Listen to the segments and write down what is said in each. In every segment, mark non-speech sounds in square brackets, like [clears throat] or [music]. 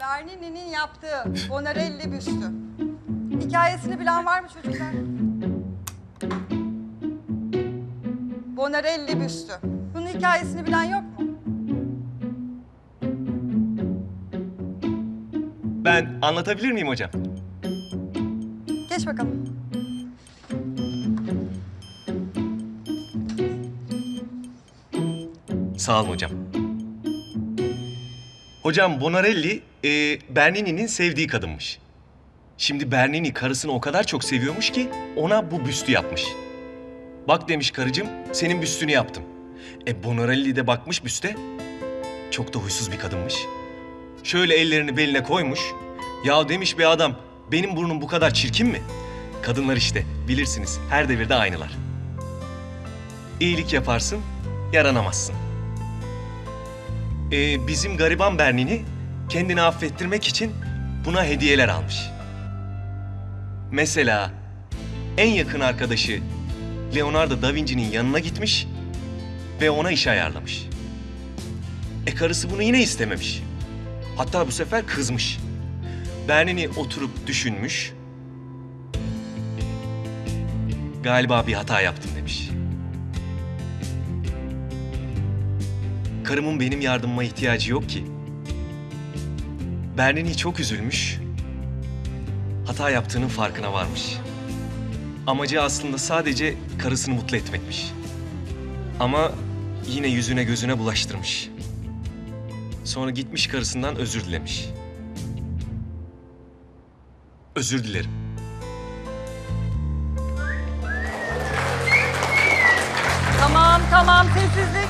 Bernini'nin yaptığı Bonarelli büstü. Hikayesini bilen var mı çocuklar? Bonarelli büstü. Bunun hikayesini bilen yok mu? Ben anlatabilir miyim hocam? Geç bakalım. Sağ olun hocam. Hocam Bonarelli, e, Bernini'nin sevdiği kadınmış. Şimdi Bernini karısını o kadar çok seviyormuş ki ona bu büstü yapmış. Bak demiş karıcığım, senin büstünü yaptım. E Bonarelli de bakmış büste. Çok da huysuz bir kadınmış. Şöyle ellerini beline koymuş. Ya demiş bir adam, benim burnum bu kadar çirkin mi? Kadınlar işte, bilirsiniz her devirde aynılar. İyilik yaparsın, yaranamazsın. Ee, bizim gariban Bernini kendini affettirmek için buna hediyeler almış. Mesela en yakın arkadaşı Leonardo da Vinci'nin yanına gitmiş ve ona iş ayarlamış. E karısı bunu yine istememiş. Hatta bu sefer kızmış. Bernini oturup düşünmüş. Galiba bir hata yaptım demiş. Karımın benim yardımıma ihtiyacı yok ki. Bernini çok üzülmüş. Hata yaptığının farkına varmış. Amacı aslında sadece karısını mutlu etmekmiş. Ama yine yüzüne gözüne bulaştırmış. Sonra gitmiş karısından özür dilemiş. Özür dilerim. Tamam, tamam. Sessizlik.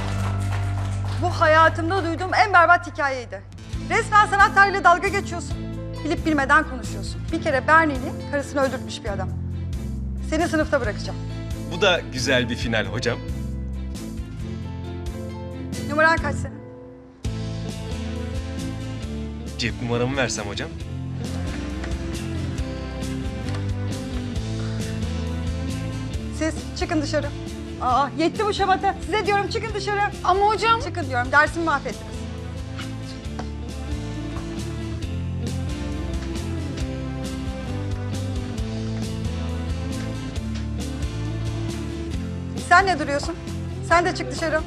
Bu hayatımda duyduğum en berbat hikayeydi. Resmen sanatlarıyla dalga geçiyorsun. Bilip bilmeden konuşuyorsun. Bir kere Bernini karısını öldürtmüş bir adam. Seni sınıfta bırakacağım. Bu da güzel bir final hocam. Numaran kaç senin? Cep numaramı versem hocam. Siz çıkın dışarı. Aa yetti bu şamata. Size diyorum çıkın dışarı. Ama hocam Çıkın diyorum. Dersimi mahvettiniz. Sen ne duruyorsun? Sen de çık dışarı.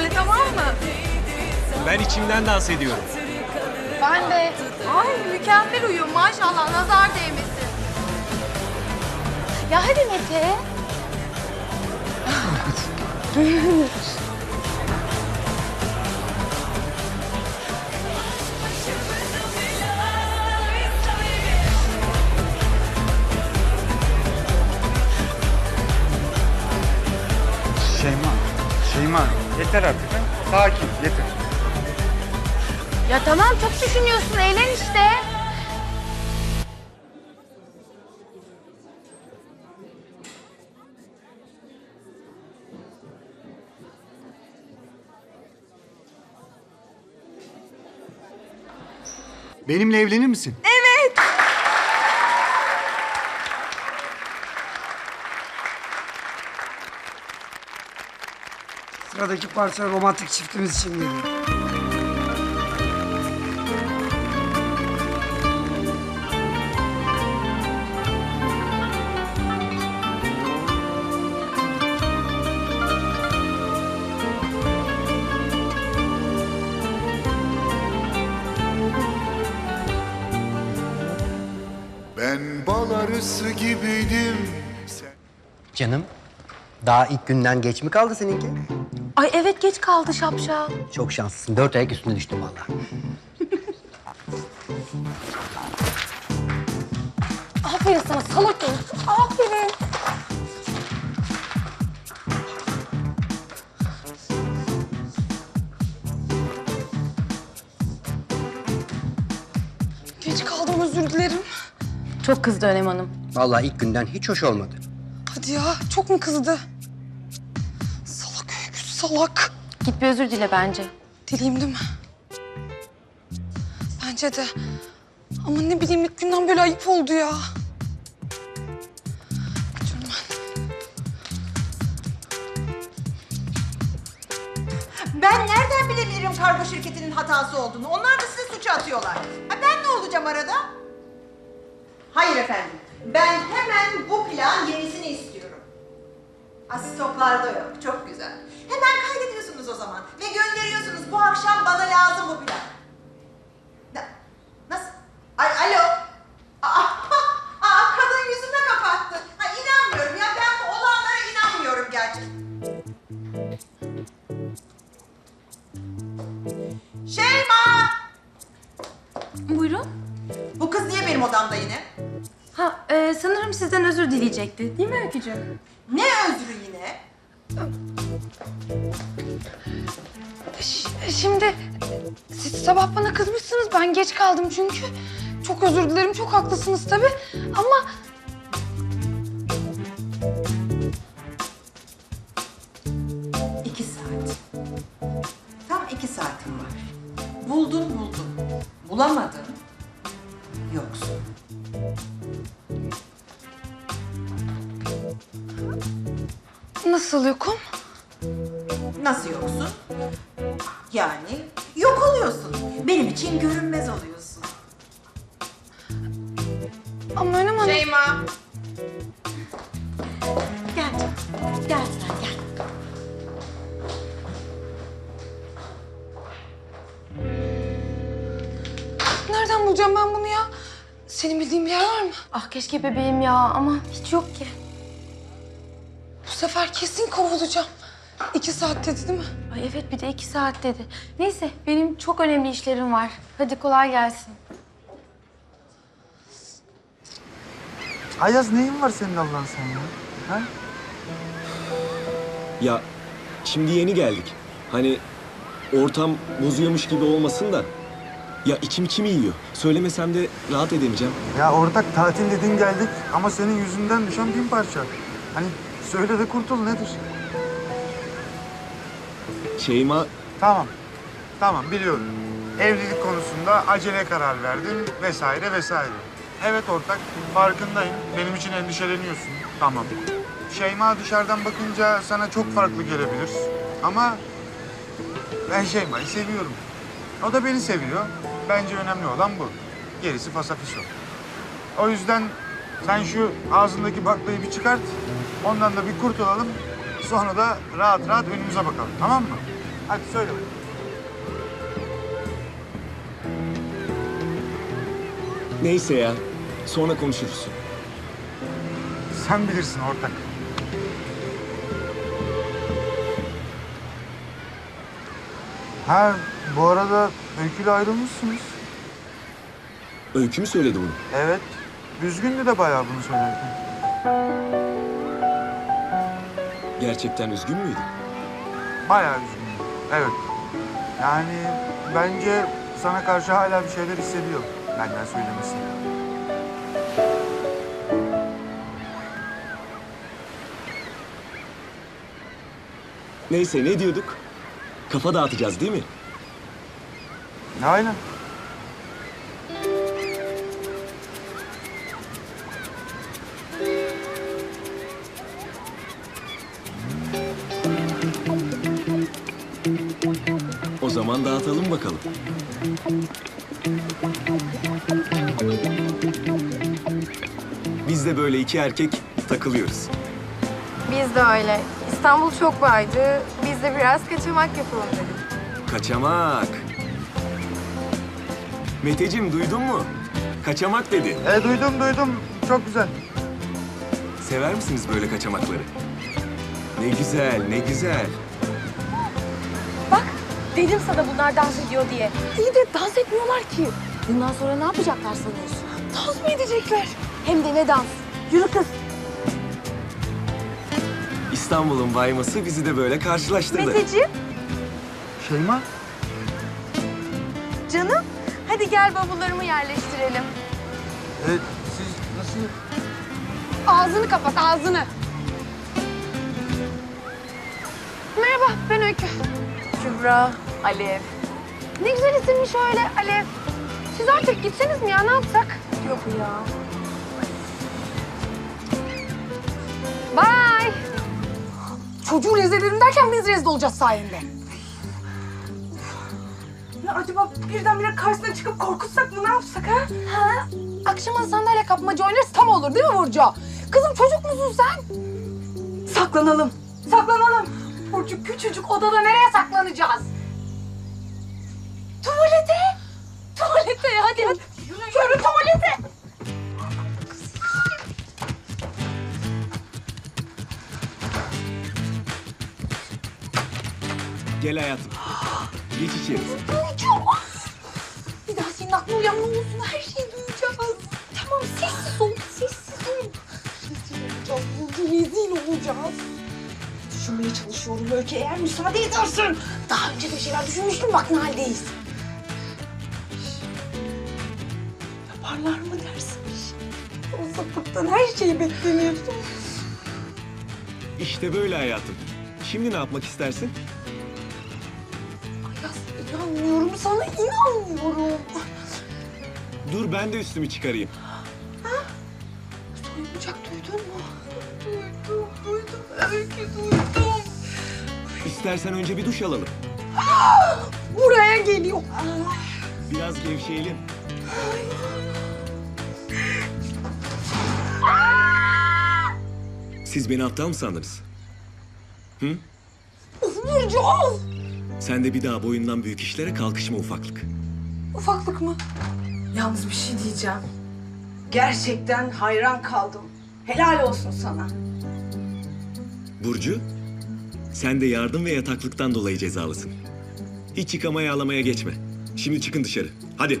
Siz durun öyle tamam mı? Ben içimden dans ediyorum. Ben de. Ay mükemmel uyum maşallah nazar değmesin. Ya hadi Mete. [laughs] yeter artık. ha? Sakin, yeter. Ya tamam çok düşünüyorsun eğlen işte. Benimle evlenir misin? Aşağıdaki parça romantik çiftimiz için geliyor. Ben bal arısı gibiydim. Canım, daha ilk günden geç mi kaldı seninki? Ay evet geç kaldı şapşal. Çok şanslısın. Dört ayak üstüne düştüm vallahi. [laughs] Aferin sana salak herif. Aferin. Geç kaldım özür dilerim. Çok kızdı Önem Hanım. Vallahi ilk günden hiç hoş olmadı. Hadi ya çok mu kızdı? Salak. Git bir özür dile bence. Dileyim değil mi? Bence de. Ama ne bileyim ilk günden böyle ayıp oldu ya. Ben nereden bilebilirim kargo şirketinin hatası olduğunu? Onlar da size suçu atıyorlar. Ha ben ne olacağım arada? Hayır efendim. Ben hemen bu plan yenisini istiyorum. Ha stoklarda yok. Çok güzel. Hemen kaydediyorsunuz o zaman. Ve gönderiyorsunuz. Bu akşam bana lazım bu plan. Sizden özür dileyecekti. Değil mi Öykücüğüm? Ne özrü yine? Ş- Şimdi siz sabah bana kızmışsınız. Ben geç kaldım çünkü. Çok özür dilerim. Çok haklısınız tabii. Ama İki saat. Tam iki saatim var. Buldun buldun. Bulamadın. Nasıl yokum? Nasıl yoksun? Yani yok oluyorsun. Benim için görünmez oluyorsun. Ama Önem Hanım... Şeyma! Gel canım. Gel sen gel. Nereden bulacağım ben bunu ya? Senin bildiğin bir yer var mı? Ah keşke bebeğim ya ama hiç yok ki. Bu sefer kesin kovulacağım. İki saat dedi değil mi? Ay evet bir de iki saat dedi. Neyse benim çok önemli işlerim var. Hadi kolay gelsin. Ayaz neyin var senin Allah'ın sen ya? Ha? Ya şimdi yeni geldik. Hani ortam bozuyormuş gibi olmasın da. Ya içim içimi yiyor. Söylemesem de rahat edemeyeceğim. Ya ortak tatil dedin geldik ama senin yüzünden düşen bin parça. Hani söyle de kurtul nedir? Şeyma Tamam. Tamam biliyorum. Evlilik konusunda acele karar verdin vesaire vesaire. Evet ortak farkındayım. Benim için endişeleniyorsun. Tamam. Şeyma dışarıdan bakınca sana çok farklı gelebilir. Ama ben Şeyma'yı seviyorum. O da beni seviyor. Bence önemli olan bu. Gerisi fasafiso. O yüzden sen şu ağzındaki baklayı bir çıkart. Ondan da bir kurtulalım. Sonra da rahat rahat önümüze bakalım. Tamam mı? Hadi söyle bakayım. neyse ya. Sonra konuşuruz. Sen bilirsin ortak. Ha bu arada Öykü'yle ayrılmışsınız. Öykü mü söyledi bunu? Evet. Üzgündü de bayağı bunu söylerken. Gerçekten üzgün müydü? Bayağı üzgündü. Evet. Yani bence sana karşı hala bir şeyler hissediyor. Benden söylemesi. Neyse ne diyorduk? Kafa dağıtacağız değil mi? Aynen. Zaman dağıtalım bakalım. Biz de böyle iki erkek takılıyoruz. Biz de öyle. İstanbul çok vardı. Biz de biraz kaçamak yapalım dedik. Kaçamak. Meteciğim duydun mu? Kaçamak dedi. E duydum duydum. Çok güzel. Sever misiniz böyle kaçamakları? Ne güzel, ne güzel. Dedim sana bunlar dans ediyor diye. İyi de dans etmiyorlar ki. Bundan sonra ne yapacaklar sanıyorsun? Dans mı edecekler? Hem de ne dans? Yürü kız. İstanbul'un bayması bizi de böyle karşılaştırdı. Meteciğim. Şeyma? Canım. Hadi gel bavullarımı yerleştirelim. E, siz nasıl... Ağzını kapat ağzını. Merhaba ben Öykü. Kübra. Alev. Ne güzel isimmiş öyle Alev. Siz artık gitseniz mi ya ne yapsak? Yok ya. Bye. Çocuğu rezil derken biz rezil olacağız sayende. Ya acaba birdenbire karşısına çıkıp korkutsak mı ne yapsak ha? Ha? Akşama sandalye kapmaca oynarız tam olur değil mi Burcu? Kızım çocuk musun sen? Saklanalım. Saklanalım. Burcu küçücük odada nereye saklanacağız? Tuvalete. Tuvalete hadi. hadi. Yürü tuvalete. Gel hayatım. Geç içeri. Burcu. Bir daha senin aklın uyanmıyorsun. Her şeyi duyacağız. Tamam sessiz ol. Sessiz ol. Rezil olacağız Burcu. Rezil olacağız. Düşünmeye çalışıyorum Öykü eğer müsaade edersin. Daha önce de şeyler düşünmüştüm bak ne haldeyiz. Yaparlar mı dersin? O sapıktan her şeyi beklenir. İşte böyle hayatım. Şimdi ne yapmak istersin? Ayaz inanmıyorum sana inanmıyorum. Dur ben de üstümü çıkarayım. Soyunacak duydun mu? Duydum, duydum. Öykü duydum. İstersen önce bir duş alalım. [gasps] Buraya geliyor. Biraz gevşeyelim. Siz beni aptal mı sandınız? Of Burcu of. Sen de bir daha boyundan büyük işlere kalkışma ufaklık. Ufaklık mı? Yalnız bir şey diyeceğim. Gerçekten hayran kaldım. Helal olsun sana. Burcu, sen de yardım ve yataklıktan dolayı cezalısın. Hiç yıkamaya ağlamaya geçme. Şimdi çıkın dışarı. Hadi.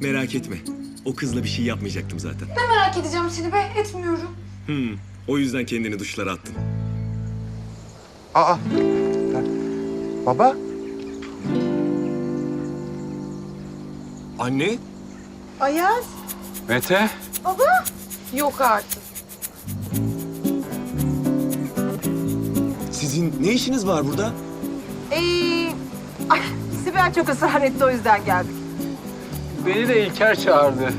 Merak etme. O kızla bir şey yapmayacaktım zaten. Ne merak edeceğim seni be etmiyorum. Hmm, o yüzden kendini duşlara attın. Aa. Baba? Anne? Ayaz. Mete, Yok artık. Sizin ne işiniz var burada? Ee, ay, Sibel çok ısrar etti o yüzden geldik. beni de İlker çağırdı.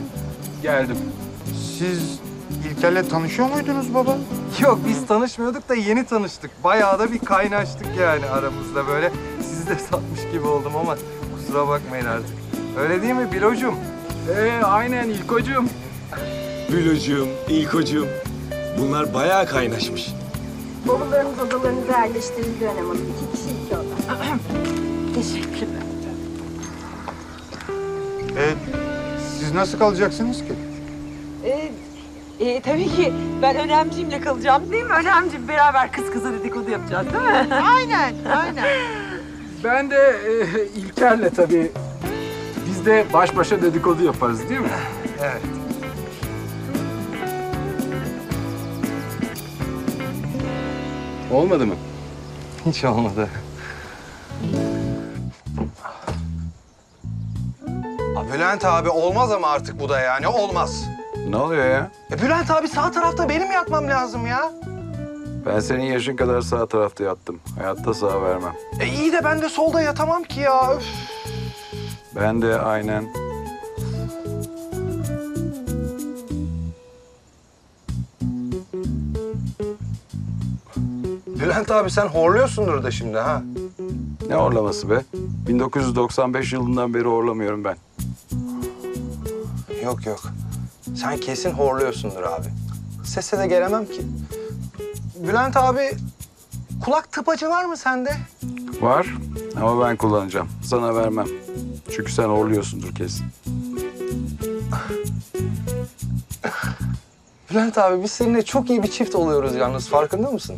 Geldim. Siz İlker'le tanışıyor muydunuz baba? Yok biz tanışmıyorduk da yeni tanıştık. Bayağı da bir kaynaştık yani aramızda böyle. Sizi de [laughs] satmış gibi oldum ama kusura bakmayın artık. Öyle değil mi Bilocuğum? Ee, aynen İlkocuğum. Bülocuğum, İlkocuğum. Bunlar bayağı kaynaşmış. Bavullarımız odalarınıza yerleştirildi Önem Hanım. İki kişi iki oda. [clears throat] Teşekkürler. E, siz nasıl kalacaksınız ki? Ee, e, tabii ki ben Önemciğimle kalacağım değil mi? Önemciğim beraber kız kıza dedikodu yapacağız değil mi? aynen, aynen. [laughs] Ben de e, İlker'le tabii. Biz de baş başa dedikodu yaparız değil mi? Evet. Olmadı mı? Hiç olmadı. Aa, Bülent abi olmaz ama artık bu da yani olmaz. Ne oluyor ya? E, Bülent abi sağ tarafta benim yatmam lazım ya. Ben senin yaşın kadar sağ tarafta yattım. Hayatta sağ vermem. E iyi de ben de solda yatamam ki ya. Öf. Ben de aynen. Bülent abi sen horluyorsundur da şimdi ha. Ne orlaması be? 1995 yılından beri orlamıyorum ben. Yok yok. Sen kesin horluyorsundur abi. Sese de gelemem ki. Bülent abi kulak tıpacı var mı sende? Var ama ben kullanacağım. Sana vermem. Çünkü sen horluyorsundur kesin. Bülent abi biz seninle çok iyi bir çift oluyoruz yalnız farkında mısın?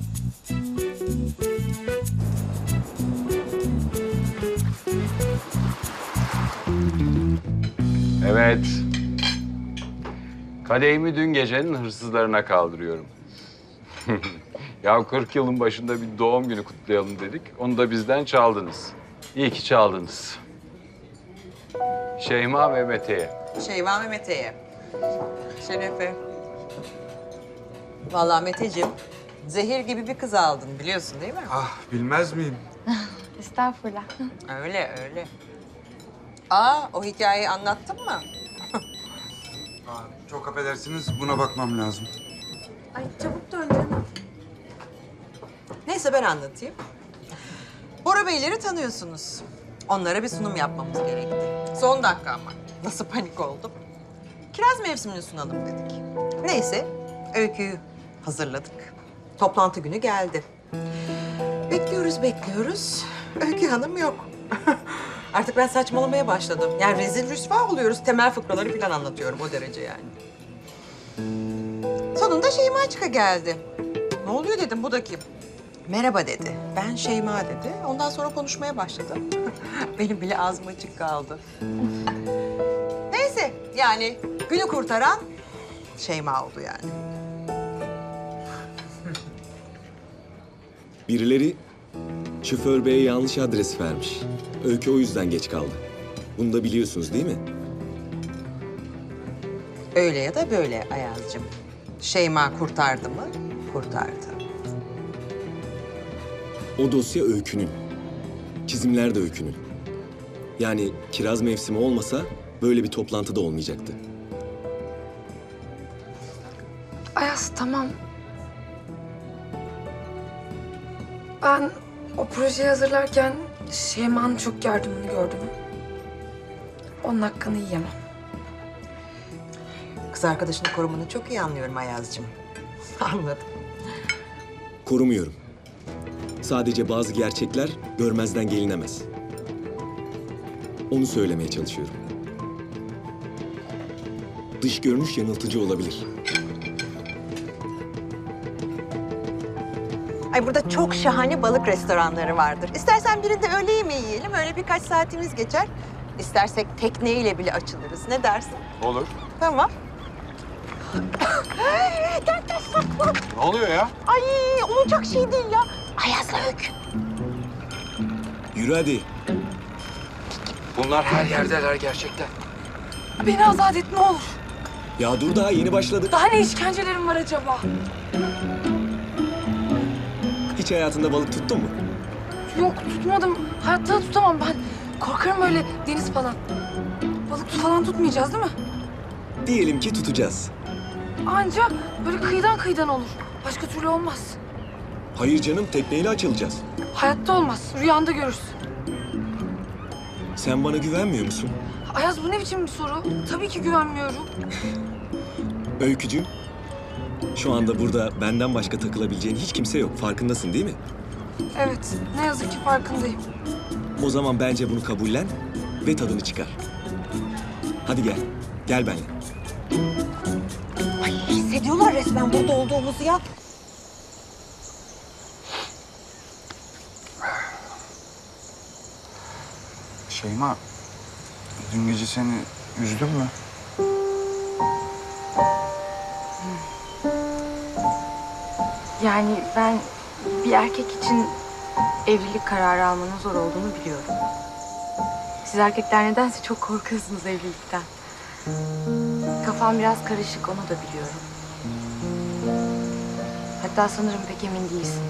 Evet. Kadehimi dün gecenin hırsızlarına kaldırıyorum. [laughs] ya 40 yılın başında bir doğum günü kutlayalım dedik. Onu da bizden çaldınız. İyi ki çaldınız. Şeyma ve Mete'ye. Şeyma ve Mete'ye. Şerefe. Vallahi Meteciğim, zehir gibi bir kız aldın biliyorsun değil mi? Ah bilmez miyim? [laughs] Estağfurullah. Öyle öyle. Aa o hikayeyi anlattın mı? [laughs] Aa, çok affedersiniz buna bakmam lazım. Ay çabuk dön canım. Neyse ben anlatayım. Bora Beyleri tanıyorsunuz. Onlara bir sunum yapmamız gerekti. Son dakika ama. Nasıl panik oldum. Kiraz mevsimini sunalım dedik. Neyse, öyküyü hazırladık. Toplantı günü geldi. Bekliyoruz, bekliyoruz. Öykü Hanım yok. [laughs] Artık ben saçmalamaya başladım. Yani rezil rüsva oluyoruz. Temel fıkraları falan anlatıyorum o derece yani. Sonunda Şeyma Çıka geldi. Ne oluyor dedim, bu da kim? Merhaba dedi. Ben Şeyma dedi. Ondan sonra konuşmaya başladı. [laughs] Benim bile ağzım açık kaldı. Neyse yani günü kurtaran Şeyma oldu yani. [laughs] Birileri şoför beye yanlış adres vermiş. Öykü o yüzden geç kaldı. Bunu da biliyorsunuz değil mi? Öyle ya da böyle Ayaz'cığım. Şeyma kurtardı mı? Kurtardı. O dosya Öykü'nün. Çizimler de Öykü'nün. Yani kiraz mevsimi olmasa böyle bir toplantı da olmayacaktı. Ayaz tamam. Ben o projeyi hazırlarken Şeyma'nın çok yardımını gördüm. Onun hakkını yiyemem. Kız arkadaşını korumanı çok iyi anlıyorum Ayaz'cığım. [laughs] Anladım. Korumuyorum. Sadece bazı gerçekler görmezden gelinemez. Onu söylemeye çalışıyorum. Dış görünüş yanıltıcı olabilir. Ay burada çok şahane balık restoranları vardır. İstersen birinde öğle yemeği yiyelim. Öyle birkaç saatimiz geçer. İstersek tekneyle bile açılırız. Ne dersin? Olur. Tamam. gel gel saklan. Ne oluyor ya? Ay olacak şey değil ya. Ayaz'la Öykü. Yürü hadi. Bunlar her yerdeler gerçekten. Beni azat et ne olur. Ya dur daha yeni başladık. Daha ne işkencelerim var acaba? Hiç hayatında balık tuttun mu? Yok tutmadım. Hayatta da tutamam ben. Korkarım öyle deniz falan. Balık falan tutmayacağız değil mi? Diyelim ki tutacağız. Anca böyle kıyıdan kıyıdan olur. Başka türlü olmaz. Hayır canım tekneyle açılacağız. Hayatta olmaz. Rüyanda görürsün. Sen bana güvenmiyor musun? Ayaz bu ne biçim bir soru? Tabii ki güvenmiyorum. Öykücüğüm, şu anda burada benden başka takılabileceğin hiç kimse yok. Farkındasın değil mi? Evet, ne yazık ki farkındayım. O zaman bence bunu kabullen ve tadını çıkar. Hadi gel, gel benimle. Ay hissediyorlar resmen burada olduğumuzu ya. Şeyma, dün gece seni üzdüm mü? Yani ben bir erkek için evlilik kararı almanın zor olduğunu biliyorum. Siz erkekler nedense çok korkuyorsunuz evlilikten. Kafam biraz karışık, onu da biliyorum. Hatta sanırım pek emin değilsin.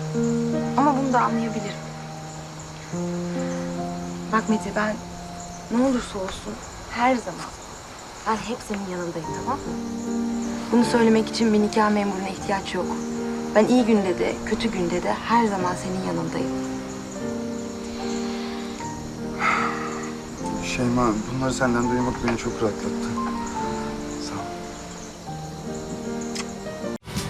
Ama bunu da anlayabilirim. Bak Mete ben ne olursa olsun her zaman ben hep senin yanındayım tamam mı? Bunu söylemek için bir nikah memuruna ihtiyaç yok. Ben iyi günde de kötü günde de her zaman senin yanındayım. Şeyma, bunları senden duymak beni çok rahatlattı. Sağ ol.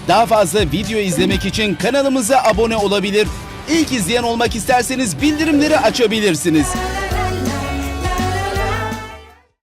Daha fazla video izlemek için kanalımıza abone olabilir. İlk izleyen olmak isterseniz bildirimleri açabilirsiniz.